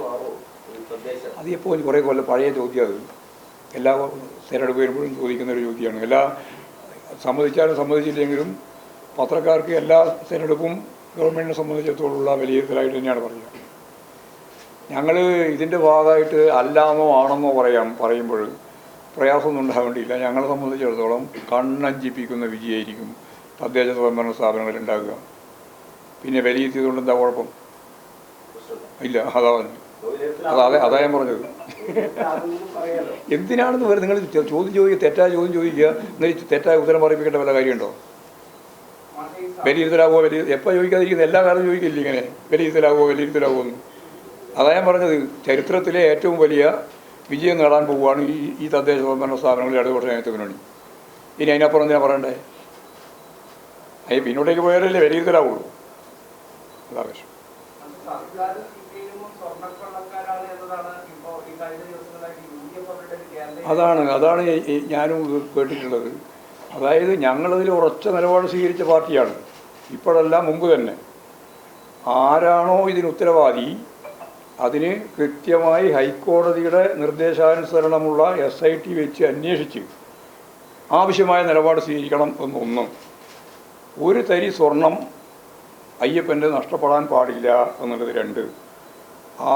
മാറും അത് എപ്പോൾ കുറേ കൊല്ലം പഴയ ചോദ്യമാണ് എല്ലാ തിരഞ്ഞെടുപ്പ് വരുമ്പോഴും ചോദിക്കുന്ന ഒരു ചോദ്യമാണ്. എല്ലാ സമ്മതിച്ചാലും സമ്മതിച്ചില്ലെങ്കിലും പത്രക്കാർക്ക് എല്ലാ തിരഞ്ഞെടുപ്പും ഗവൺമെന്റിനെ സംബന്ധിച്ചിടത്തോളമുള്ള വിലയിരുത്തലായിട്ട് തന്നെയാണ് പറയുക. ഞങ്ങൾ ഇതിന്റെ ഭാഗമായിട്ട് അല്ലാന്നോ ആണെന്നോ പറയാം പറയുമ്പോൾ പ്രയാസമൊന്നും ഉണ്ടാവേണ്ടിയില്ല. ഞങ്ങളെ സംബന്ധിച്ചിടത്തോളം കണ്ണഞ്ചിപ്പിക്കുന്ന വിജയമായിരിക്കും തദ്ദേശ സ്വയംഭരണ സ്ഥാപനങ്ങളിൽ ഉണ്ടാകുക പിന്നെ വിലയിരുത്തിയതുകൊണ്ട് എന്താ കുഴപ്പം? ഇല്ല അതാ പറഞ്ഞു. അതാ അതെ ഞാൻ പറഞ്ഞത്. എന്തിനാണെന്ന് വരെ നിങ്ങൾ ചോദ്യം ചോദിക്കുക തെറ്റായ ചോദ്യം ചോദിക്കുക എന്നിട്ട് തെറ്റായ ഉത്തരം പറയിപ്പിക്കേണ്ട വല്ല കാര്യമുണ്ടോ? വിലയിരുത്തലാകുമോ വലിയ എപ്പോൾ ചോദിക്കാതിരിക്കുന്നത്? എല്ലാ കാലവും ചോദിക്കില്ല ഇങ്ങനെ? വിലയിരുത്തലാകുമോ വിലയിരുത്തലാകുമോ എന്ന്. അതാ ഞാൻ പറഞ്ഞത്. ചരിത്രത്തിലെ ഏറ്റവും വലിയ വിജയം നേടാൻ പോവുകയാണ് ഈ ഈ തദ്ദേശ സ്വയംഭരണ സ്ഥാപനങ്ങളിൽ ഇടതുപക്ഷ ജനത്തെ മുന്നണി. ഇനി അതിനപ്പുറം ഞാൻ പറയണ്ടേ? അതിന് പിന്നോട്ടേക്ക് പോയാലല്ലേ വിലയിരുത്തലാവുള്ളൂ അതാ വിഷയം ഈ അതാണ് അതാണ് ഞാനും കേട്ടിട്ടുള്ളത്. അതായത് ഞങ്ങളതിൽ ഉറച്ച നിലപാട് സ്വീകരിച്ച പാർട്ടിയാണ്. ഇപ്പോഴല്ല മുമ്പ് തന്നെ. ആരാണോ ഇതിന് ഉത്തരവാദി അതിന് കൃത്യമായി ഹൈക്കോടതിയുടെ നിർദ്ദേശാനുസരണമുള്ള എസ് ഐ ടി വെച്ച് അന്വേഷിച്ച് ആവശ്യമായ നിലപാട് സ്വീകരിക്കണം എന്നൊന്നും. ഒരു തരി സ്വർണം അയ്യപ്പന്റെ നഷ്ടപ്പെടാൻ പാടില്ല എന്നുള്ളത് രണ്ട്.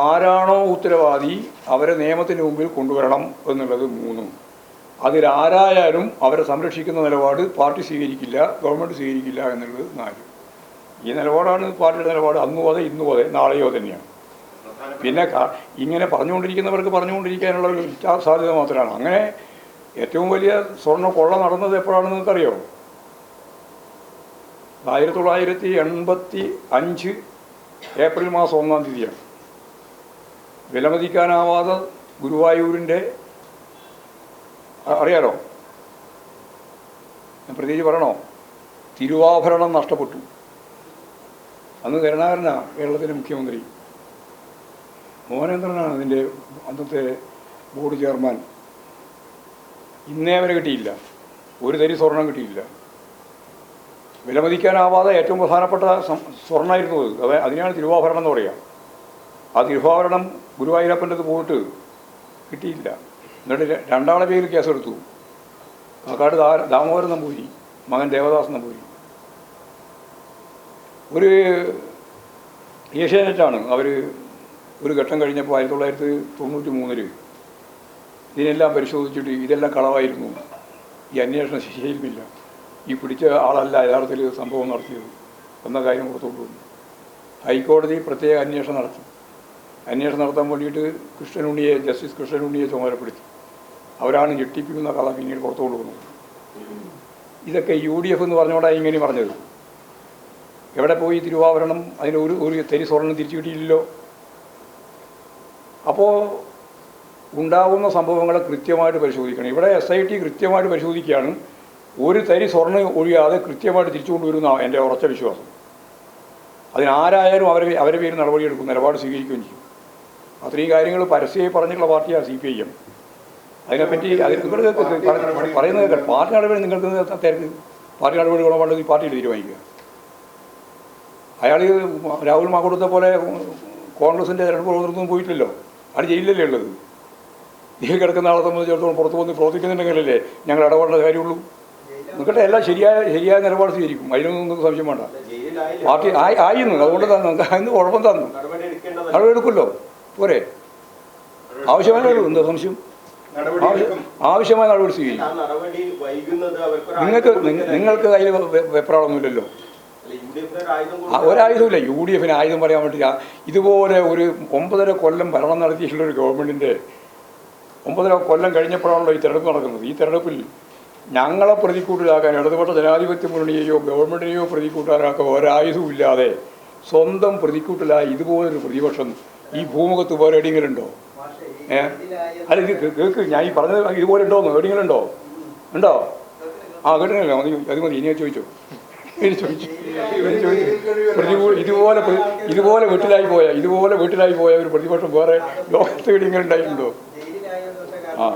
ആരാണോ ഉത്തരവാദി അവരെ നിയമത്തിന് മുമ്പിൽ കൊണ്ടുവരണം എന്നുള്ളത് മൂന്നും. അതിലാരായാലും അവരെ സംരക്ഷിക്കുന്ന നിലപാട് പാർട്ടി സ്വീകരിക്കില്ല ഗവൺമെന്റ് സ്വീകരിക്കില്ല എന്നുള്ളത് നാല്. ഈ നിലപാടാണ് പാർട്ടിയുടെ നിലപാട്. അന്നു അതെ ഇന്നു അതെ നാളെയോ തന്നെയാണ്. പിന്നെ ഇങ്ങനെ പറഞ്ഞുകൊണ്ടിരിക്കുന്നവർക്ക് പറഞ്ഞുകൊണ്ടിരിക്കാനുള്ള ഒരു സാധ്യത മാത്രമാണ്. അങ്ങനെ ഏറ്റവും വലിയ സ്വർണ കൊള്ള നടന്നത് എപ്പോഴാണെന്ന് നിങ്ങൾക്കറിയോ ആയിരത്തി തൊള്ളായിരത്തി എൺപത്തി അഞ്ച് ഏപ്രിൽ മാസം ഒന്നാം തീയതിയാണ്. വിലമതിക്കാനാവാതെ ഗുരുവായൂരിന്റെ അറിയാലോ? ഞാൻ പ്രത്യേകിച്ച് പറയണോ? തിരുവാഭരണം നഷ്ടപ്പെട്ടു. അന്ന് കരുണാകരനാ കേരളത്തിലെ മുഖ്യമന്ത്രി. മോഹനേന്ദ്രനാണ് അതിന്റെ അന്നത്തെ ബോർഡ് ചെയർമാൻ. ഇന്നേ വരെ കിട്ടിയില്ല. ഒരു തരി സ്വർണം കിട്ടിയില്ല. വിലമതിക്കാനാവാതെ ഏറ്റവും പ്രധാനപ്പെട്ട സ്വർണമായിരുന്നു അത്. അത് അതിനാണ് തിരുവാഭരണം എന്ന് പറയുക ആ തിരുവാഭരണം ഗുരുവായൂരപ്പന്റെ പോയിട്ട് കിട്ടിയില്ല. എന്നിട്ട് രണ്ടാളെ പേരിൽ കേസെടുത്തു. കാക്കാട് ദാ ദാമോദരൻ നമ്പൂരി മകൻ ദേവദാസ് നമ്പൂരി ഒരു ഏഷ്യാനെറ്റാണ്. അവർ ഒരു ഘട്ടം കഴിഞ്ഞപ്പോൾ ആയിരത്തി തൊള്ളായിരത്തി തൊണ്ണൂറ്റി മൂന്നിൽ ഇതിനെല്ലാം പരിശോധിച്ചിട്ട് ഇതെല്ലാം കളവായിരുന്നു. ഈ അന്വേഷണം ശരിയില്ല ഈ പിടിച്ച ആളല്ല യഥാർത്ഥത്തിൽ സംഭവം നടത്തിയത്. എന്ന കാര്യം പുറത്തോട്ട് വന്നു. ഹൈക്കോടതി പ്രത്യേക അന്വേഷണം നടത്തി. അന്വേഷണം നടത്താൻ വേണ്ടിയിട്ട് കൃഷ്ണനുണ്ണിയെ ജസ്റ്റിസ് കൃഷ്ണനുണ്ണിയെ ചുമതലപ്പെടുത്തി. അവരാണ് ഞെട്ടിപ്പിക്കുന്ന കഥ പിന്നീട് പുറത്തോട്ട് വന്നത്. ഇതൊക്കെ യു ഡി എഫ് എന്ന് പറഞ്ഞുകൊണ്ടാണ് ഇങ്ങനെ പറഞ്ഞത്. എവിടെ പോയി തിരുവാഭരണം? അതിന് ഒരു ഒരു തരി സ്വർണം തിരിച്ചു കിട്ടിയില്ലല്ലോ. അപ്പോൾ ഉണ്ടാകുന്ന സംഭവങ്ങളെ കൃത്യമായിട്ട് പരിശോധിക്കണം. ഇവിടെ എസ് ഐ ടി കൃത്യമായിട്ട് പരിശോധിക്കുകയാണ്. ഒരു തരി സ്വർണം ഒഴിയാതെ കൃത്യമായിട്ട് തിരിച്ചു കൊണ്ടുവരുന്ന എന്റെ ഉറച്ച വിശ്വാസം. അതിനാരായാലും അവരെ അവരെ പേര് നടപടിയെടുക്കും നിലപാട് സ്വീകരിക്കുകയും ചെയ്യും. അത്രയും കാര്യങ്ങൾ പരസ്യമായി പറഞ്ഞിട്ടുള്ള പാർട്ടിയാണ് സി പി ഐ എം. അതിനെപ്പറ്റി അതിൽ നിങ്ങൾ പറയുന്നത് പാർട്ടി നടപടി നിങ്ങൾക്ക് തിരക്ക് പാർട്ടി നടപടി ഗുണമുണ്ടെങ്കിൽ ഈ പാർട്ടിയിൽ തീരുമാനിക്കുക. അയാൾ രാഹുൽ മാക്കൂടത്തെ പോലെ കോൺഗ്രസിന്റെ തിരഞ്ഞെടുപ്പ് പ്രവർത്തനത്തിനും പോയിട്ടില്ലല്ലോ. അത് ജയിലിലല്ലേ ഉള്ളത്? ജയിൽ കിടക്കുന്ന ആളെ സംബന്ധിച്ചിടത്തോളം പുറത്ത് വന്ന് പ്രവർത്തിക്കുന്നുണ്ടെങ്കിലല്ലേ ഞങ്ങൾ ഇടപെടേണ്ട കാര്യമുള്ളൂ? നിങ്ങളുടെ എല്ലാം ശരിയായ ശരിയായ നിലപാട് സ്വീകരിക്കും. അതിനൊന്നും സംശയം വേണ്ട. പാർട്ടി ആയി ആയിരുന്നു. അതുകൊണ്ട് തന്നു അതിന് കുഴപ്പം തന്നു. നടപടി എടുക്കേണ്ടതല്ല നടപടി എടുക്കുമല്ലോ പോരെ. ആവശ്യമായ നടപടി എന്താ സംശയം? ആവശ്യമായ നടപടി സ്വീകരിക്കും. നിങ്ങൾക്ക് നിങ്ങൾക്ക് അതിൽ വെപ്രാളൊന്നുമില്ലല്ലോ ഒരായുധമില്ല യു ഡി എഫിന് ആയുധം പറയാൻ പറ്റില്ല ഇതുപോലെ ഒരു ഒമ്പതര കൊല്ലം ഭരണം നടത്തിയിട്ടുള്ള ഒരു ഗവൺമെന്റിന്റെ ഒമ്പതര കൊല്ലം കഴിഞ്ഞപ്പോഴാണല്ലോ ഈ തെരഞ്ഞെടുപ്പ് നടക്കുന്നത്. ഈ തെരഞ്ഞെടുപ്പിൽ ഞങ്ങളെ പ്രതിക്കൂട്ടിലാക്കാൻ ഇടതുപക്ഷ ജനാധിപത്യ മുന്നണിയെയോ ഗവൺമെന്റിനെയോ പ്രതിക്കൂട്ടാനാക്കാൻ ഒരായുധവും ഇല്ലാതെ സ്വന്തം പ്രതിക്കൂട്ടിലായി ഇതുപോലൊരു പ്രതിപക്ഷം ഈ ഭൂമുഖത്ത് വേറെ എവിടെയെങ്കിലുണ്ടോ ഏ? അല്ല ഇത് കേൾക്ക് ഞാൻ ഈ പറഞ്ഞത് ഇതുപോലെ ഉണ്ടോന്ന് എവിടെയെങ്കിലും ഉണ്ടോ ഉണ്ടോ? ആ കേട്ടില്ല മതി അത് മതി ഇനിയാ ചോദിച്ചോ. ഇനി ചോദിച്ചു. ഇനി ചോദിച്ചു. ഇതുപോലെ ഇതുപോലെ വീട്ടിലായി പോയ ഇതുപോലെ വീട്ടിലായി പോയ ഒരു പ്രതിപക്ഷം വേറെ ലോകത്ത് എവിടെയെങ്കിലും ഉണ്ടായിട്ടുണ്ടോ? ആ.